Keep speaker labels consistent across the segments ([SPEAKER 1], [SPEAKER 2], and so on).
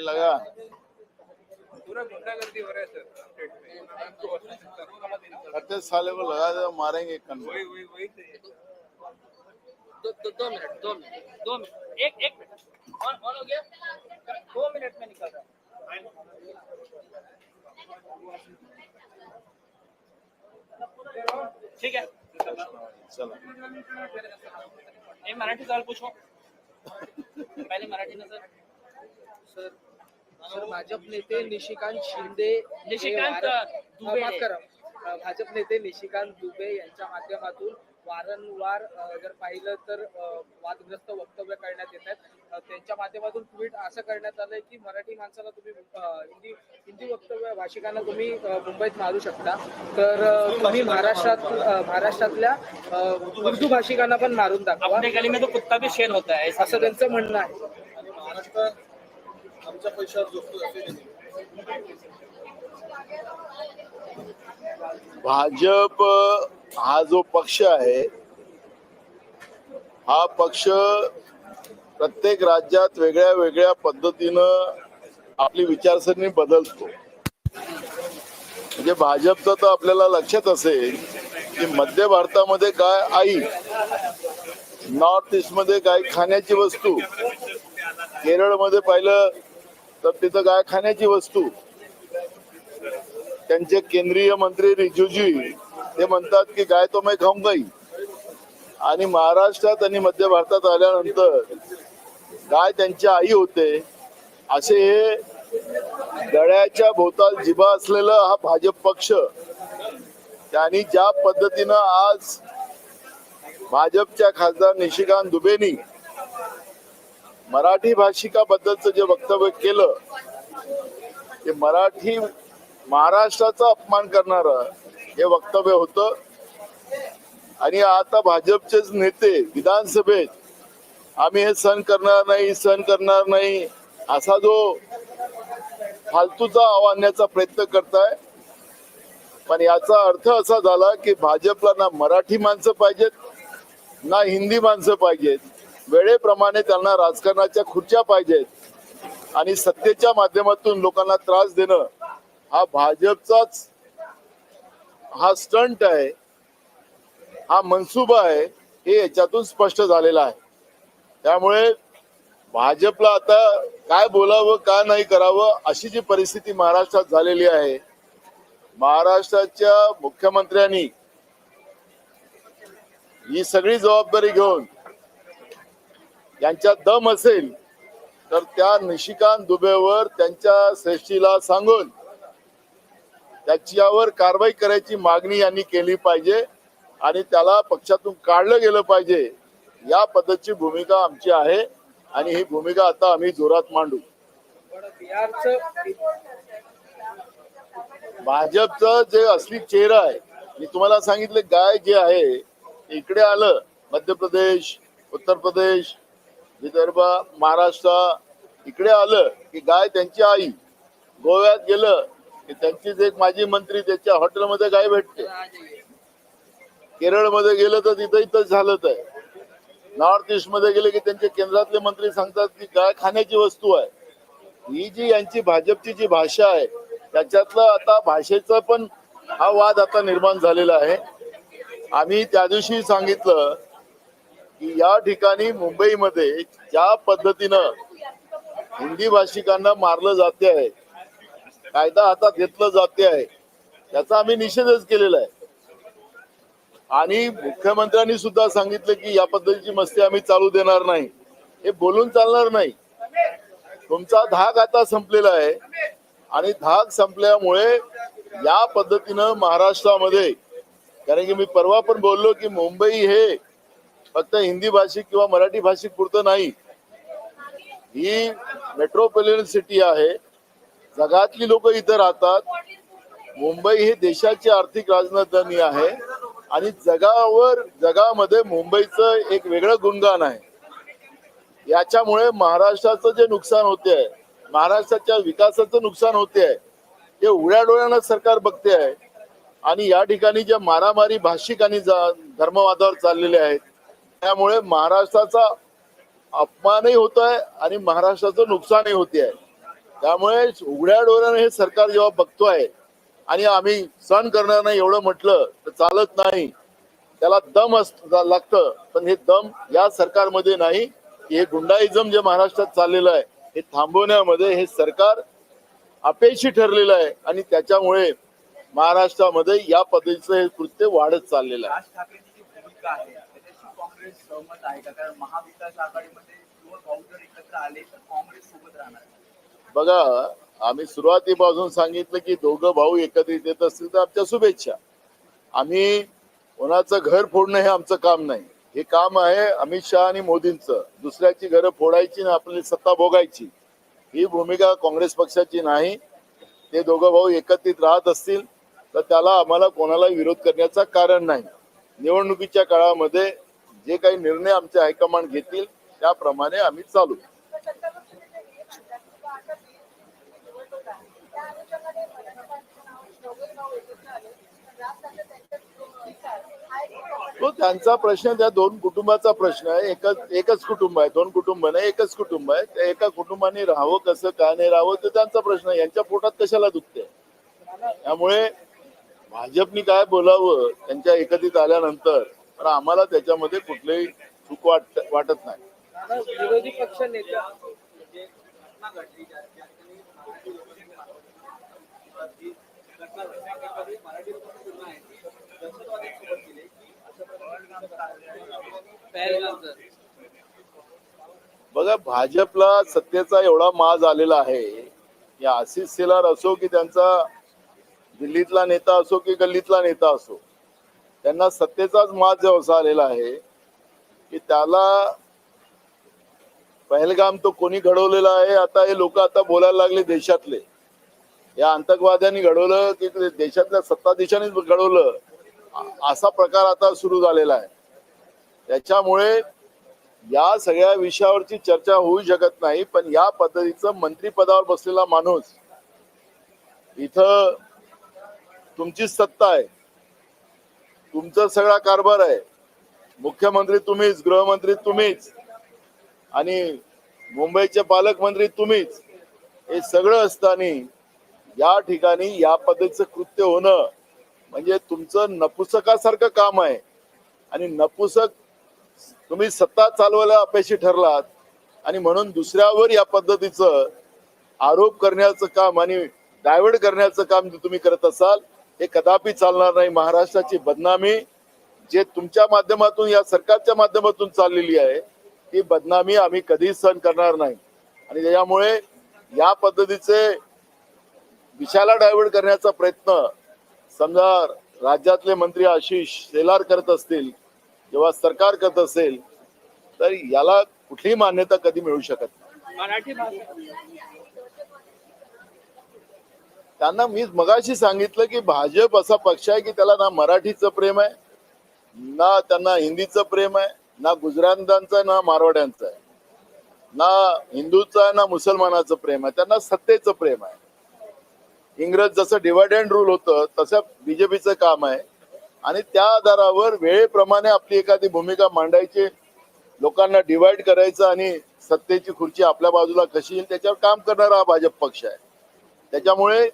[SPEAKER 1] लगा।
[SPEAKER 2] पूरा गुंडागर्दी रहा सर स्टेट में। आपको सकता।
[SPEAKER 1] खत्ते साले को लगा दे मारेंगे
[SPEAKER 2] वही वही वही तो
[SPEAKER 3] दो, मिनट दो मिनट दो मिनट एक एक मिनट। ऑन ऑन हो गया? दो मिनट में निकल रहा ठीक है।
[SPEAKER 1] चला।
[SPEAKER 3] मराठी सवाल पूछो। पहले मराठी में सर।
[SPEAKER 4] सर सर भाजप नेते निशिकांत शिंदे
[SPEAKER 3] निशिकांत दुबे.
[SPEAKER 4] माफ करा. अ, भाजप नेते निशिकांत दुबे यांच्या माध्यमातून वारंवार अ, जर पाहिलं तर अ, वादग्रस्त वक्तव्य करण्यात येत आहेत. अ, त्यांच्या माध्यमातून ट्विट असं करण्यात आलंय की मराठी माणसाला तुम्ही अ, हिंदी हिंदी वक्तव्य भाषिकांना तुम्ही अ, मुंबईत मारू शकता. तर अ, तुम्ही महाराष्ट्रात अ, महाराष्ट्रातल्या अ, उर्दू भाषिकांना पण मारून दाखवा.
[SPEAKER 3] अपने गली में तो कुत्ता भी शेर होता है
[SPEAKER 4] असं त्यांचं म्हणणं आहे.
[SPEAKER 5] आमच्या पैशावर झोपतो असे
[SPEAKER 1] भाजप हा जो पक्ष आहे हा पक्ष प्रत्येक राज्यात वेगळ्या वेगळ्या पद्धतीनं आपली विचारसरणी बदलतो. म्हणजे भाजपचं तर आपल्याला लक्षात असेल की मध्य भारतामध्ये काय आई नॉर्थ ईस्टमध्ये काय खाण्याची वस्तू केरळमध्ये पाहिलं तर तिथं काय खाण्याची वस्तू. त्यांचे केंद्रीय मंत्री रिजिजू ते म्हणतात की गाय तो मैं खाऊंगाई आणि महाराष्ट्रात आणि मध्य भारतात आल्यानंतर गाय त्यांची आई होते. असे हे गळ्याच्या भोवताल जिभा असलेला हा भाजप पक्ष त्यांनी ज्या पद्धतीनं आज भाजपच्या खासदार निशिकांत दुबेनी मराठी भाषिकाबद्दलचं जे वक्तव्य केलं ते मराठी महाराष्ट्राचा अपमान करणारं हे वक्तव्य होतं. आणि आता भाजपचेच नेते विधानसभेत आम्ही हे सहन करणार नाही सहन करणार नाही असा जो फालतूचा आव आणण्याचा प्रयत्न करताय. पण याचा अर्थ असा झाला की भाजपला ना मराठी माणसं पाहिजेत ना हिंदी माणसं पाहिजेत. वेळेप्रमाणे त्यांना राजकारणाच्या खुर्च्या पाहिजेत. आणि सत्तेच्या माध्यमातून लोकांना त्रास देणं हा भाजपचाच हा स्टंट आहे. हा मनसुबा आहे. हे याच्यातून स्पष्ट झालेला आहे. त्यामुळे भाजपला आता काय बोलावं काय नाही करावं अशी जी परिस्थिती महाराष्ट्रात झालेली आहे. महाराष्ट्राच्या मुख्यमंत्र्यांनी ही सगळी जबाबदारी घेऊन यांच्यात दम असेल तर त्या निशिकांत दुबेवर त्यांच्या श्रेष्ठीला सांगून त्याच्यावर कारवाई करायची मागणी यांनी केली पाहिजे आणि त्याला पक्षातून काढलं गेलं पाहिजे. या पद्धतीची भूमिका आमची आहे आणि ही भूमिका आता आम्ही जोरात मांडू. भाजपचं जे असली चेहरा आहे मी तुम्हाला सांगितलं गाय जे आहे इकडे आलं मध्य प्रदेश उत्तर प्रदेश विदर्भ महाराष्ट्र इकडे आलं की गाय त्यांची आई. गोव्यात गेलं की त्यांचीच एक माजी मंत्री त्याच्या हॉटेलमध्ये गाय भेटते. केरळमध्ये गेलं तर तिथं इथं झालं आहे. नॉर्थ ईस्टमध्ये गेले की त्यांचे केंद्रातले मंत्री सांगतात की गाय खाण्याची वस्तू आहे. ही जी यांची भाजपची जी भाषा आहे त्याच्यातलं आता भाषेचा पण हा वाद आता निर्माण झालेला आहे. आम्ही त्या दिवशी सांगितलं की या ठिकाणी मुंबईमध्ये ज्या पद्धतीनं हिंदी भाषिकांना मारलं जाते आहे कायदा हातात घेतलं जाते आहे त्याचा आम्ही निषेधच केलेला आहे. आणि मुख्यमंत्र्यांनी सुद्धा सांगितलं की या पद्धतीची मस्ती आम्ही चालू देणार नाही. हे बोलून चालणार नाही. तुमचा धाक आता संपलेला आहे. आणि धाक संपल्यामुळे या पद्धतीनं महाराष्ट्रामध्ये कारण की मी परवा पण बोललो की मुंबई हे फक्त हिंदी भाषिक किंवा मराठी भाषिक पुरतं नाही. ही मेट्रोपॉलिटन सिटी आहे. जगातली लोक इथं राहतात. मुंबई ही देशाची आर्थिक राजधानी आहे. आणि जगावर जगामध्ये मुंबईचं एक वेगळं गुणगान आहे. याच्यामुळे महाराष्ट्राचं जे नुकसान होते आहे महाराष्ट्राच्या विकासाचं नुकसान होते आहे ते उड्या डोळ्यानं सरकार बघते आहे. आणि या ठिकाणी ज्या मारामारी भाषिक आणि धर्मवादावर चाललेले आहेत त्यामुळे महाराष्ट्राचा अपमानही होत आहे आणि महाराष्ट्राचं नुकसानही होते आहे त्यामुळे उघड्या डोळ्याने हे सरकार जेव्हा बघतोय आणि आम्ही सहन करणार नाही एवढं म्हटलं तर चालत नाही. त्याला दम अस लागतं. पण हे दम या सरकारमध्ये नाही. हे गुंडाईझम जे महाराष्ट्रात चाललेलं आहे हे थांबवण्यामध्ये हे सरकार अपेक्षी ठरलेलं आहे आणि त्याच्यामुळे महाराष्ट्रामध्ये या पद्धतीचं हे कृत्य वाढत चाललेलं आहे.
[SPEAKER 5] काँग्रेस सहमत आहे का? कारण महाविकास आघाडीमध्ये दोन भाऊ जर एकत्र आले तर काँग्रेस सोबत राहणार
[SPEAKER 1] बघा आम्ही सुरुवातीपासून सांगितलं की दोघं भाऊ एकत्रित येत असतील तर आमच्या शुभेच्छा. आम्ही कोणाचं घर फोडणं हे आमचं काम नाही. हे काम आहे अमित शहा आणि मोदींचं. दुसऱ्याची घरं फोडायची आणि आपली सत्ता भोगायची. ही भूमिका काँग्रेस पक्षाची नाही. ते दोघं भाऊ एकत्रित राहत असतील तर त्याला आम्हाला कोणाला विरोध करण्याचं कारण नाही. निवडणुकीच्या काळामध्ये जे काही निर्णय आमचे हायकमांड घेतील त्याप्रमाणे आम्ही चालू. तो त्यांचा प्रश्न त्या दोन कुटुंबाचा प्रश्न आहे. एकच एकच कुटुंब आहे. दोन कुटुंब नाही एकच कुटुंब आहे. त्या एका कुटुंबाने राहावं कसं का नाही राहावं ते त्यांचा प्रश्न आहे. यांच्या पोटात कशाला दुखते त्यामुळे भाजपनी काय बोलावं त्यांच्या एकत्रित आल्यानंतर पण आम्हाला त्याच्यामध्ये कुठलीही चूक वाटत वाटत नाही
[SPEAKER 4] विरोधी पक्ष
[SPEAKER 5] म्हणजे.
[SPEAKER 1] बघा भाजपला सत्तेचा एवढा माज आलेला आहे या आशिष शेलार असो की त्यांचा दिल्लीतला नेता असो की गल्लीतला नेता असो त्यांना सत्तेचाच माज जो आलेला आहे की त्याला पहलगाम तो कोणी घडवलेला आहे आता हे लोक आता बोलायला लागले देशातले. या आतंकवाद्यांनी घडवलं की देशातल्या सत्ताधीशांनीच घडवलं असा प्रकार आता सुरू झालेला आहे. त्याच्यामुळे या सगळ्या विषयावरची चर्चा होऊ शकत नाही पण या पद्धतीचं मंत्रीपदावर बसलेला माणूस इथं तुमचीच सत्ता आहे. तुमचा सगळा कारभार आहे. मुख्यमंत्री तुम्हीच गृहमंत्री तुम्हीच आणि मुंबईचे पालकमंत्री तुम्हीच हे सगळं असताना या ठिकाणी या पद्धतीचं कृत्य होणं म्हणजे तुमचं नपुसकासारखं काम आहे. आणि नपुसक तुम्ही सत्ता चालवायला अपयशी ठरलात आणि म्हणून दुसऱ्यावर या पद्धतीचं आरोप करण्याचं काम आणि डायव्हर्ट करण्याचं काम तुम्ही करत असाल हे कदापि चालणार नाही. महाराष्ट्राची बदनामी जे तुमच्या माध्यमातून या सरकारच्या माध्यमातून चाललेली आहे ती बदनामी आम्ही कधीच सहन करणार नाही. आणि त्याच्यामुळे या पद्धतीचे विषयाला डायव्हर्ट करण्याचा प्रयत्न समजा राज्यातले मंत्री आशिष शेलार करत असतील जेव्हा सरकार करत असेल तर याला कुठलीही मान्यता कधी मिळू शकत नाही. त्यांना मी मगाशी सांगितलं की भाजप असा पक्ष आहे की त्याला ना मराठीचं प्रेम आहे ना त्यांना हिंदीचं प्रेम आहे ना गुजरातांचं आहे, ना मारवाड्यांचं आहे. ना हिंदूचं आहे ना मुसलमानाचं प्रेम आहे त्यांना सत्तेचं प्रेम आहे. इंग्रज जसं डिवाइड अँड रूल होतं तसं बीजेपीचं काम आहे. आणि त्या आधारावर वेळेप्रमाणे आपली एखादी भूमिका मांडायची लोकांना डिवाइड करायचं आणि सत्तेची खुर्ची आपल्या बाजूला कशी येईल त्याच्यावर काम करणारा हा भाजप पक्ष आहे. त्याच्यामुळे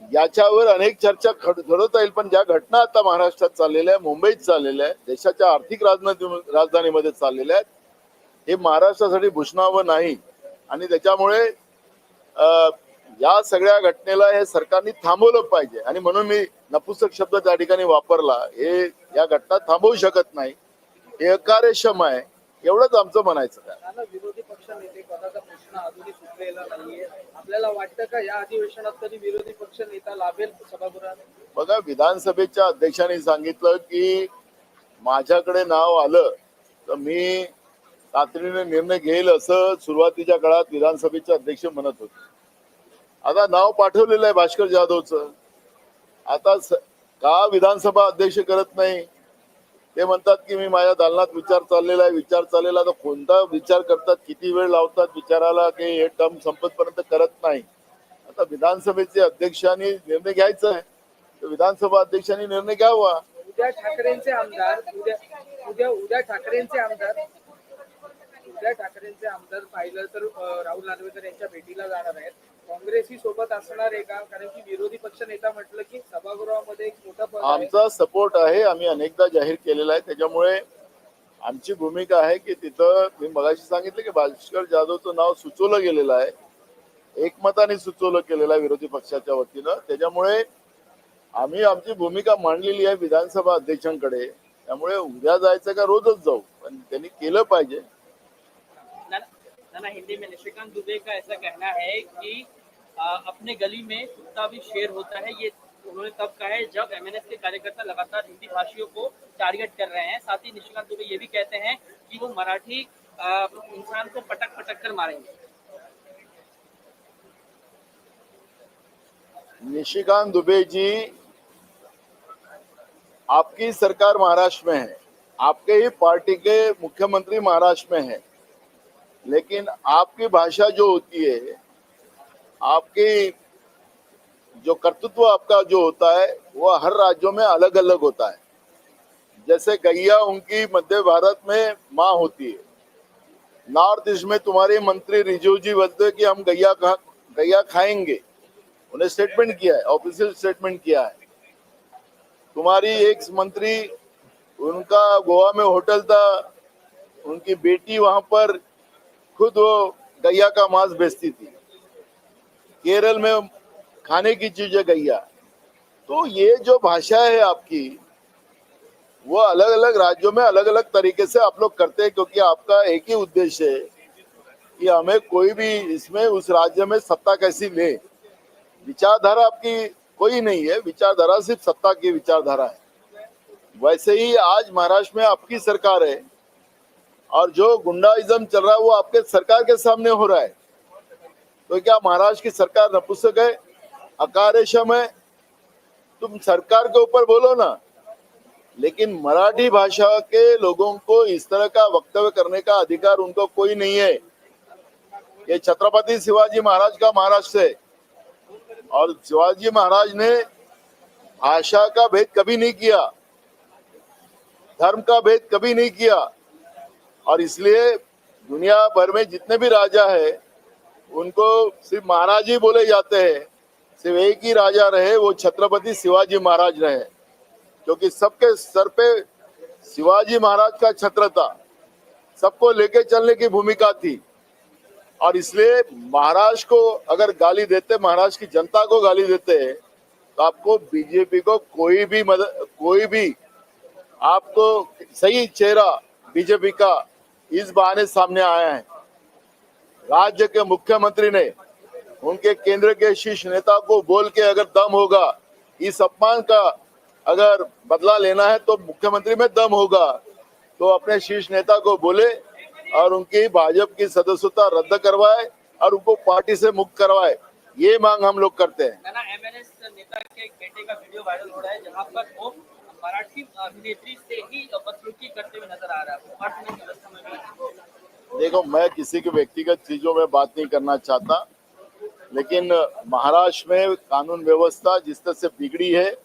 [SPEAKER 1] याच्यावर अनेक चर्चा घड- घडवता येईल पण ज्या घटना आता महाराष्ट्रात चाललेल्या आहे मुंबईत चाललेल्या आहेत देशाच्या आर्थिक राजधानी राजधानीमध्ये चाललेल्या आहेत हे महाराष्ट्रासाठी भूषणावं नाही. आणि त्याच्यामुळे अं, या सगळ्या घटनेला हे सरकारने थांबवलं पाहिजे. आणि म्हणून मी नपुसक शब्द त्या ठिकाणी वापरला हे या घटना थांबवू शकत नाही. हे अकार्यक्षम आहे एवढंच आमचं म्हणायचं काय
[SPEAKER 4] विरोधी पक्ष नेते पदाचा प्रश्न अजूनही सुटलेला नाहीये. आपल्याला वाटतं का या अधिवेशनात तरी विरोधी पक्ष नेता लाभेल सभागृहाने?
[SPEAKER 1] बघा विधानसभेच्या अध्यक्षांनी सांगितलं की माझ्याकडे नाव आलं तर मी तातडीने निर्णय घेईल असं सुरुवातीच्या काळात विधानसभेचे अध्यक्ष म्हणत होते. आता नाव पाठवलेलं आहे भास्कर जाधवचं. आता स- का विधानसभा अध्यक्ष करत नाही? ते म्हणतात की मी माझ्या दालनात विचार चाललेला आहे विचार चाललेला तर कोणता विचार करतात? किती वेळ लावतात विचाराला की हे टर्म संपतपर्यंत करत नाही? आता विधानसभेचे अध्यक्षांनी निर्णय घ्यायचा आहे. तर विधानसभा अध्यक्षांनी निर्णय घ्यावा.
[SPEAKER 4] उद्या ठाकरेंचे आमदार उद्या उद्या उद्या ठाकरेंचे आमदार उद्या ठाकरेंचे आमदार पाहिलं तर राहुल नार्वेकर यांच्या भेटीला जाणार आहेत. काँग्रेसही सोबत असणार आहे का? कारण की विरोधी पक्ष नेता म्हटलं की सभागृहामध्ये एक मोठा पद आहे.
[SPEAKER 1] आमचा सपोर्ट आहे आम्ही अनेकदा जाहीर केलेला आहे. त्याच्यामुळे आमची भूमिका आहे की तिथं मी मगाशी सांगितलं की भास्कर जाधवचं नाव सुचवलं गेलेलं आहे. एकमताने सुचवलं केलेलं आहे विरोधी पक्षाच्या वतीनं. त्याच्यामुळे आम्ही आमची भूमिका मांडलेली आहे विधानसभा अध्यक्षांकडे. त्यामुळे उद्या जायचं का रोजच जाऊ पण त्यांनी केलं पाहिजे.
[SPEAKER 3] हिंदी में निशिकांत दुबे का ऐसा कहना है कि आ, अपने गली में कुत्ता भी शेर होता है ये उन्होंने तब कहा है जब एमएनएस के कार्यकर्ता लगातार हिंदी भाषियों को टारगेट कर रहे हैं। साथ ही निशिकांत दुबे ये भी कहते हैं कि वो मराठी इंसान को पटक पटक कर मारेंगे।
[SPEAKER 1] निशिकांत दुबे जी आपकी सरकार महाराष्ट्र में है आपके ही पार्टी के मुख्यमंत्री महाराष्ट्र में है लेकिन आपकी भाषा जो होती है आपकी जो कर्तृत्व आपका जो होता है वो हर राज्यों में अलग अलग होता है। जैसे गैया उनकी मध्य भारत में माँ होती है। नॉर्थ ईस्ट में तुम्हारे मंत्री रिजू जी बोलते कि हम गैया गैया खाएँगे। उन्हें स्टेटमेंट किया है ऑफिशियल स्टेटमेंट किया है। तुम्हारी एक मंत्री उनका गोवा में होटल था, उनकी बेटी वहाँ पर खुद वो गैया का मांस बेचती थी। केरल में खाने की चीज़ें गैया। तो ये जो भाषा है आपकी, वो अलग अलग राज्यों में अलग अलग तरीके से आप लोग करते हैं, क्योंकि आपका एक ही उद्देश्य है कि हमें कोई भी इसमें, उस राज्य में सत्ता कैसी ले। विचारधारा आपकी कोई नहीं है, विचारधारा सिर्फ़ सत्ता की विचारधारा है। वैसे ही आज महाराष्ट्र में आपकी सरकार है, और जो गुंडाइज्म चल रहा है, वो आपके सरकार के सामने हो रहा है। तो क्या महाराष्ट्र की सरकार नपुंसक है? अकार्यक्षम है? तुम सरकार के ऊपर बोलो ना। लेकिन मराठी भाषा के लोगों को इस तरह का वक्तव्य करने का अधिकार उनको कोई नहीं है। ये छत्रपति शिवाजी महाराज का महाराष्ट्र है। और शिवाजी महाराज ने भाषा का भेद कभी नहीं किया, धर्म का भेद कभी नहीं किया। और इसलिए दुनिया भर में जितने भी राजा है उनको सिर्फ़ महाराज ही बोले जाते हैं। सिर्फ़ एक ही राजा रहे, वो छत्रपति शिवाजी महाराज रहे। क्योंकि सबके सर पे शिवाजी महाराज का छत्र था। सबको लेके चलने की भूमिका थी। और इसलिए महाराष्ट्र को अगर गाली देते महाराष्ट्र की जनता को गाली देते तो आपको बीजेपी को कोई भी मदद कोई भी आपको सही चेहरा बीजेपी का इस बहाने सामने आया है। राज्य के मुख्यमंत्री ने उनके केंद्र के शीर्ष नेता को बोल के अगर दम होगा, इस अपमान का अगर बदला लेना है तो मुख्यमंत्री में दम होगा। तो अपने शीर्ष नेता को बोले और उनकी भाजपा की सदस्यता रद्द करवाए और उनको पार्टी से मुक्त करवाए, ये मांग हम लोग करते हैं।
[SPEAKER 3] नेता के बेटे का वीडियो वायरल हो रहा है, जहाँ पर वो मराठी अभिनेत्री से ही बदसलूकी करते हुए नज़र आ रहा है।
[SPEAKER 1] देखो, मैं किसी की व्यक्तिगत चीज़ों में बात नहीं करना चाहता, लेकिन महाराष्ट्र में कानून व्यवस्था जिस तरह से बिगड़ी है,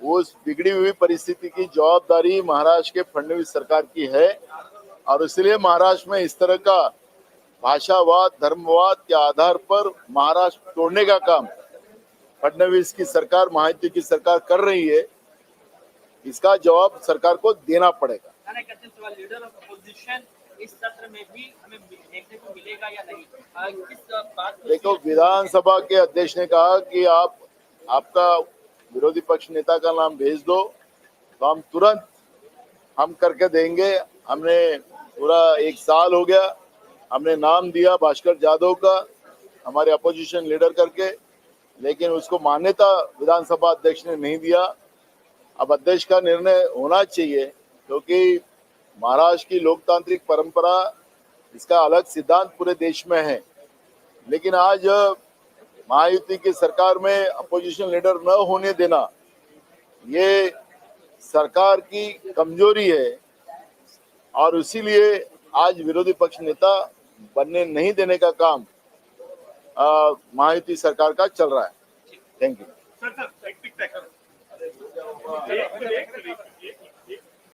[SPEAKER 1] उस बिगड़ी हुई परिस्थिति की जवाबदारी महाराष्ट्र के फडणवीस सरकार की है, और इसलिए महाराष्ट्र में इस तरह का भाषावाद, धर्मवाद के आधार पर महाराष्ट्र तोड़ने का काम फडणवीस की सरकार, महायुति की सरकार कर रही है, इसका जवाब सरकार को देना पड़ेगा।
[SPEAKER 3] इस सत्र में भी हमें देखने को मिलेगा या नहीं? किस बात
[SPEAKER 1] देखो विधानसभा के अध्यक्ष ने कहा कि आप आपका विरोधी पक्ष नेता का नाम भेज दो तो हम तुरंत हम करके देंगे। हमने पूरा एक साल हो गया हमने नाम दिया भास्कर जाधव का हमारे अपोजिशन लीडर करके लेकिन उसको मान्यता विधानसभा अध्यक्ष ने नहीं दिया। अब अध्यक्ष का निर्णय होना चाहिए क्योंकि महाराष्ट्र की लोकतांत्रिक परंपरा इसका अलग सिद्धांत पूरे देश में है। लेकिन आज महायुति की सरकार में अपोजिशन लीडर न होने देना, ये सरकार की कमज़ोरी है और इसीलिए आज विरोधी पक्ष नेता बनने नहीं देने का काम महायुति सरकार का चल रहा है। Thank you